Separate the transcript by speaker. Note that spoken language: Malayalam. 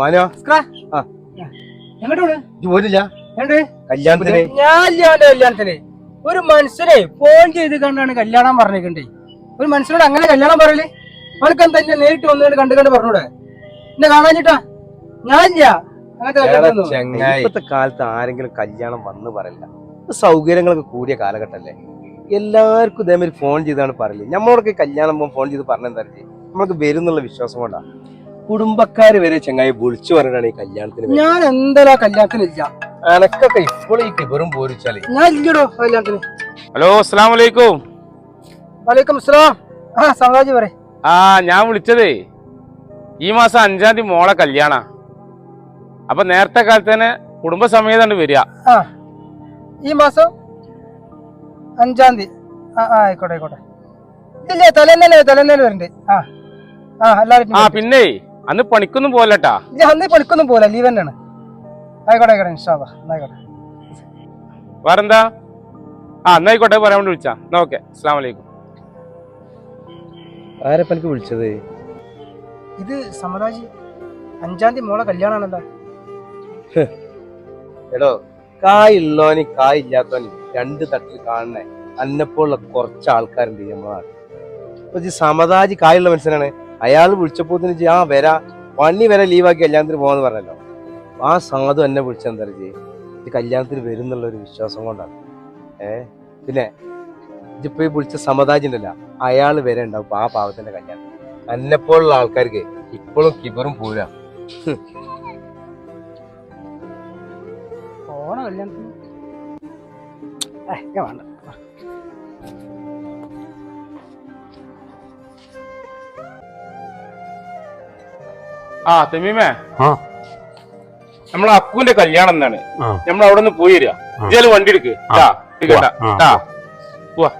Speaker 1: മാനോ? കല്യാണത്തിന്.
Speaker 2: ഒരു മനുഷ്യനെ ഫോൺ ചെയ്ത് കണ്ടാണ് കല്യാണം പറഞ്ഞേക്കണ്ടേ ഒരു മനുഷ്യനോട് അങ്ങനെ കല്യാണം പറയൽ? അവൾക്ക് എന്താ നേരിട്ട് വന്നുകൊണ്ട് കണ്ടു കണ്ട് പറഞ്ഞൂടെ? എന്നെ കാണാഞ്ഞിട്ടാ? ഞാനില്ല
Speaker 1: ഇപ്പത്തെ കാലത്ത് ആരെങ്കിലും കല്യാണം വന്ന് പറയില്ല. സൗകര്യങ്ങളൊക്കെ കൂടിയ കാലഘട്ടല്ലേ? എല്ലാവർക്കും ഇതേമാതിരി ഫോൺ ചെയ്താണ് പറയൽ. നമ്മളോടൊക്കെ കല്യാണം ഫോൺ ചെയ്ത് പറഞ്ഞെന്താ നമ്മൾക്ക് വരും എന്നുള്ള വിശ്വാസം കൊണ്ടാ. കുടുംബക്കാര് വരെ ചെങ്ങായി വിളിച്ചു പറഞ്ഞിട്ടാണ് ഈ കല്യാണത്തിന്
Speaker 2: ഞാൻ എന്തായാലും ആ കല്യാണത്തിന് ഇല്ല
Speaker 1: അനക്കൊക്കെ ഇപ്പോഴും ഈ കിബറും പോരിച്ചാൽ.
Speaker 2: ഞാൻ ഇല്ലടോ കല്യാണത്തിന്.
Speaker 3: ഹലോ അസ്സാം വലൈക്കും
Speaker 2: വലൈക്കും അസ്സലാം. ആ സമാജി പറ
Speaker 3: ആ ഞാൻ വിളിച്ചതേ ഈ മാസം അഞ്ചാം തീയതി മോളെ കല്യാണ. അപ്പൊ നേരത്തെ കാലത്ത് തന്നെ കുടുംബസമേതാണ് വരിക.
Speaker 2: ആ ഈ മാസം അഞ്ചാം തീയതി. ആ ആ ആയിക്കോട്ടെ ആയിക്കോട്ടെ. ഇല്ല തലേന്നെ തലേന്നെ വരണ്ടേ. ആ. ആ
Speaker 3: പിന്നെ അന്ന് പണിക്കൊന്നും പോലട്ടാ
Speaker 2: ഇല്ല അന്ന് പണിക്കൊന്നും പോലെ ലീവ് തന്നെയാണ്. ആയിക്കോട്ടെ ആയിക്കോട്ടെ ഇൻഷാല്ലാ
Speaker 3: വേറെന്താ? ആ എന്നായിക്കോട്ടെ പറയാൻ വേണ്ടി വിളിച്ചാ. എന്നാ ഓക്കെ അസ്സാം വലൈക്കും
Speaker 1: ആരപ്പ എനിക്ക് വിളിച്ചത്?
Speaker 2: ഇത് സമരാജി അഞ്ചാം തീയതി മോളെ കല്യാണാണല്ലോ
Speaker 1: എടോ കായ് ഉള്ളോനി കായ് ഇല്ലാത്തോനി രണ്ട് തട്ടിൽ കാണണേ. അന്നെപ്പോലുള്ള കുറച്ച് ആൾക്കാരുണ്ട് നമ്മളാണ് ഇപ്പൊ ഈ സമതാജി കായുള്ള മനുഷ്യനാണ്. അയാൾ വിളിച്ചപ്പോ ആ വരാ. പണി വരെ ലീവാക്കി കല്യാണത്തിന് പോകാന്ന് പറഞ്ഞല്ലോ. ആ സാധു എന്നെ വിളിച്ചെന്താ ഇത് കല്യാണത്തിന് വരും എന്നുള്ള ഒരു വിശ്വാസം കൊണ്ടാണ്. ഏ? പിന്നെ ഇതിപ്പോ ഈ വിളിച്ച സമതാജി ഉണ്ടല്ല അയാൾ വരെ ഉണ്ടാവും ആ പാവത്തിന്റെ കല്യാണം. എന്നെപ്പോലുള്ള ആൾക്കാർക്ക് ഇപ്പോഴും കിബറും പോരാ.
Speaker 2: പോണ കല്യാണത്തിന്. വേണ്ട
Speaker 3: ആ തെമീമേ
Speaker 4: ആ.
Speaker 3: നമ്മളെ അക്കുവിന്റെ കല്യാണം എന്താണ് നമ്മൾ അവിടെ നിന്ന് പോയി വരിക
Speaker 4: ആ.
Speaker 3: വണ്ടി എടുക്ക്
Speaker 4: ആ.
Speaker 3: ട്ടാ, എടുക്കണ്ട.
Speaker 4: ആ.
Speaker 3: ട്ടാ. പോവാ